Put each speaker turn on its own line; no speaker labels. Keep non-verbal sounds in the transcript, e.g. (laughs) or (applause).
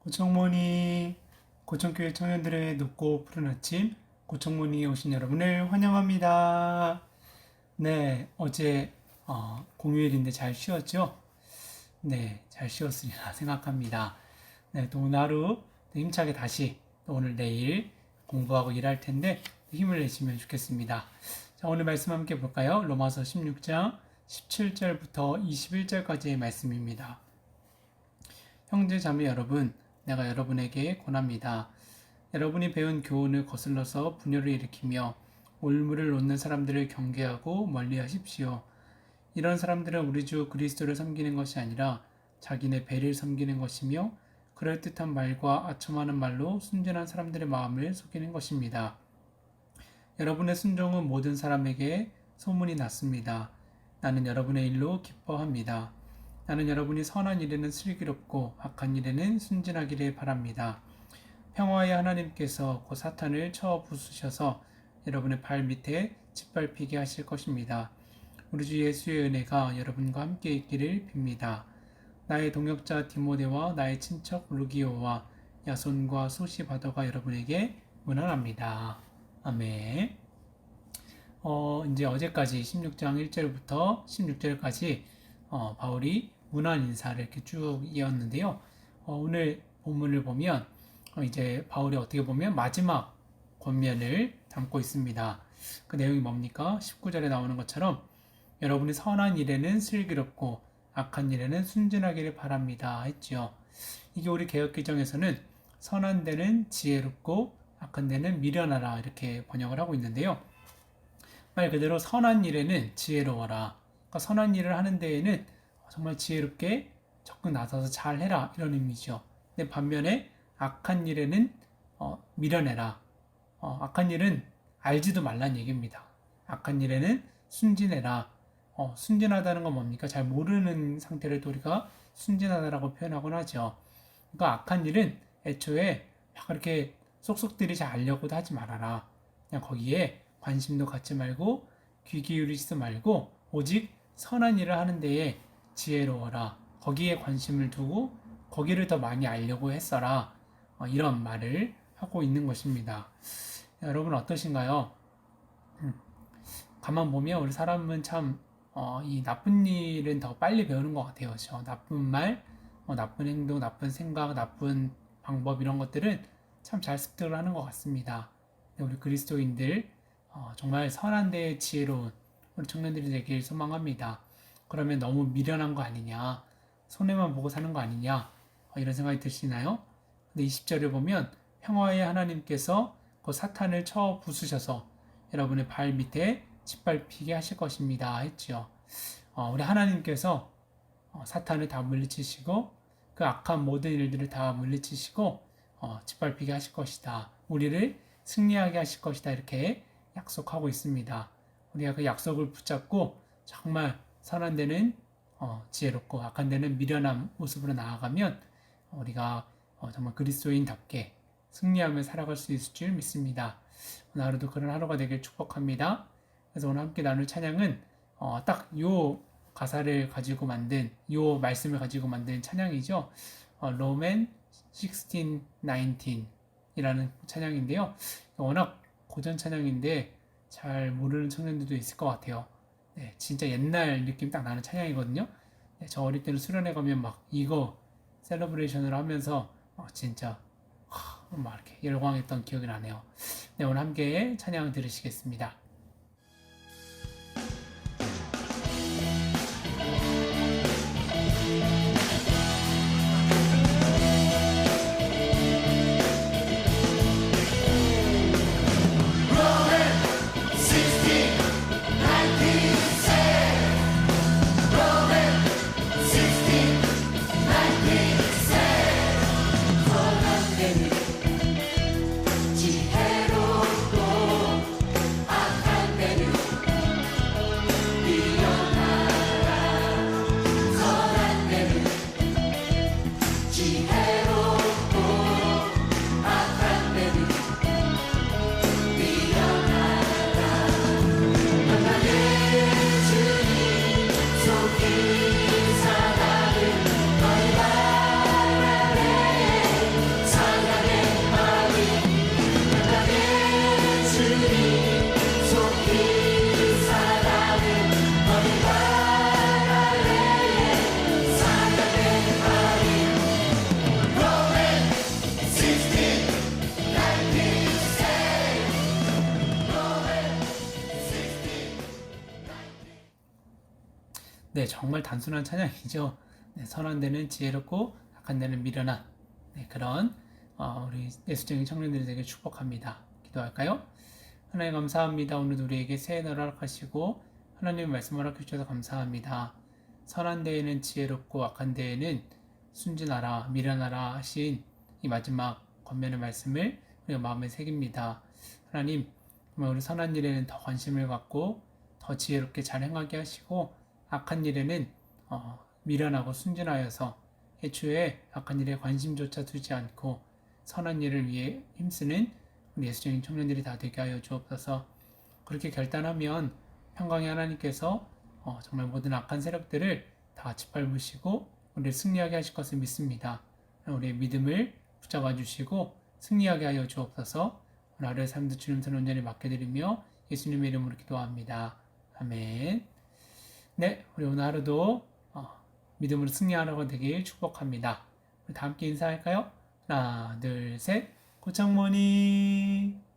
고청모니 고청교회 청년들의 높고 푸른 아침 고청모니에 오신 여러분을 환영합니다. 네, 어제 어, 공휴일인데 잘 쉬었죠? 네, 잘 쉬었으리라 (laughs) 생각합니다. 네, 또 오늘 하루 힘차게 다시 또 오늘 내일 공부하고 일할 텐데 힘을 내시면 좋겠습니다. 자, 오늘 말씀 함께 볼까요? 로마서 16장 17절부터 21절까지의 말씀입니다. 형제 자매 여러분, 내가 여러분에게 권합니다. 여러분이 배운 교훈을 거슬러서 분열을 일으키며 올무를 놓는 사람들을 경계하고 멀리 하십시오. 이런 사람들은 우리 주 그리스도를 섬기는 것이 아니라 자기네 배를 섬기는 것이며 그럴듯한 말과 아첨하는 말로 순전한 사람들의 마음을 속이는 것입니다. 여러분의 순종은 모든 사람에게 소문이 났습니다. 나는 여러분의 일로 기뻐합니다. 나는 여러분이 선한 일에는 슬기롭고 악한 일에는 순진하기를 바랍니다. 평화의 하나님께서 곧 사탄을 쳐 부수셔서 여러분의 발 밑에 짓밟히게 하실 것입니다. 우리 주 예수의 은혜가 여러분과 함께 있기를 빕니다. 나의 동역자 디모데와 나의 친척 루기오와 야손과 소시바더가 여러분에게 문안합니다. 아멘. 어, 이제 어제까지 16장 1절부터 16절까지 어, 바울이 문안 인사를 이렇게 쭉 이었는데요. 어, 오늘 본문을 보면 어, 이제 바울이 어떻게 보면 마지막 권면을 담고 있습니다. 그 내용이 뭡니까? 19절에 나오는 것처럼 여러분이 선한 일에는 슬기롭고 악한 일에는 순진하기를 바랍니다. 했지요. 이게 우리 개혁개정에서는 선한 데는 지혜롭고 악한 데는 미련하라 이렇게 번역을 하고 있는데요. 말 그대로 선한 일에는 지혜로워라. 그러니까 선한 일을 하는 데에는 정말 지혜롭게 적극 나서서 잘 해라 이런 의미죠. 근데 반면에 악한 일에는 어, 미련해라. 어, 악한 일은 알지도 말란 얘기입니다. 악한 일에는 순진해라. 어, 순진하다는 건 뭡니까? 잘 모르는 상태를 또 우리가 순진하다라고 표현하곤 하죠. 그러니까 악한 일은 애초에 막 그렇게 쏙쏙들이 잘 알려고도 하지 말아라. 그냥 거기에 관심도 갖지 말고 귀 기울이지도 말고 오직 선한 일을 하는 데에 지혜로워라. 거기에 관심을 두고 거기를 더 많이 알려고 했어라. 어, 이런 말을 하고 있는 것입니다. 여러분 어떠신가요? 음, 가만 보면 우리 사람은 참, 어, 이 나쁜 일은 더 빨리 배우는 것 같아요. 그렇죠? 나쁜 말, 어, 나쁜 행동, 나쁜 생각, 나쁜 방법 이런 것들은 참 잘 습득을 하는 것 같습니다. 우리 그리스도인들 어, 정말 선한 데 지혜로운 우리 청년들이 되길 소망합니다. 그러면 너무 미련한 거 아니냐, 손해만 보고 사는 거 아니냐 어, 이런 생각이 드시나요? 근데 20절에 보면 평화의 하나님께서 그 사탄을 쳐 부수셔서 여러분의 발 밑에 짓밟히게 하실 것입니다 했지요. 어, 우리 하나님께서 어, 사탄을 다 물리치시고 그 악한 모든 일들을 다 물리치시고 어, 짓밟히게 하실 것이다. 우리를 승리하게 하실 것이다. 이렇게 약속하고 있습니다. 우리가 그 약속을 붙잡고 정말 선한 데는 어, 지혜롭고 악한 데는 미련한 모습으로 나아가면 우리가 어, 정말 그리스도인답게 승리하며 살아갈 수 있을 줄 믿습니다. 오늘 하루도 그런 하루가 되길 축복합니다. 그래서 오늘 함께 나눌 찬양은 어, 딱요 가사를 가지고 만든 요 말씀을 가지고 만든 찬양이죠. 어, 로맨 16, 19이라는 찬양인데요. 워낙 고전 찬양인데 잘 모르는 청년들도 있을 것 같아요. 네, 진짜 옛날 느낌 딱 나는 찬양이거든요. 네, 저 어릴 때는 수련회 가면 막 이거 셀러브레이션을 하면서 막 진짜 막 이렇게 열광했던 기억이 나네요. 네, 오늘 함께 찬양 들으시겠습니다. 네, 정말 단순한 찬양이죠. 네, 선한 데는 지혜롭고 악한 데는 미련한 네, 그런 어, 우리 예수적인 청년들이 되게 축복합니다. 기도할까요? 하나님 감사합니다. 오늘 우리에게 새해 날을 허락하시고 하나님의 말씀을 허락해 주셔서 감사합니다. 선한 데에는 지혜롭고 악한 데에는 순진하라 미련하라 하신 이 마지막 권면의 말씀을 우리가 마음에 새깁니다. 하나님 우리 선한 일에는 더 관심을 갖고 더 지혜롭게 잘 행하게 하시고 악한 일에는 어, 미련하고 순진하여서 애초에 악한 일에 관심조차 두지 않고 선한 일을 위해 힘쓰는 우리 예수적인 청년들이 다 되게 하여 주옵소서. 그렇게 결단하면 평강의 하나님께서 어, 정말 모든 악한 세력들을 다 짓밟으시고 우리를 승리하게 하실 것을 믿습니다. 우리의 믿음을 붙잡아 주시고 승리하게 하여 주옵소서. 오늘 하루의 삶도 주님 손 온전히 맡겨드리며 예수님의 이름으로 기도합니다. 아멘. 네, 우리 오늘 하루도 어, 믿음으로 승리하라고 되길 축복합니다. 다 함께 인사할까요? 하나, 둘, 셋. 고창모니.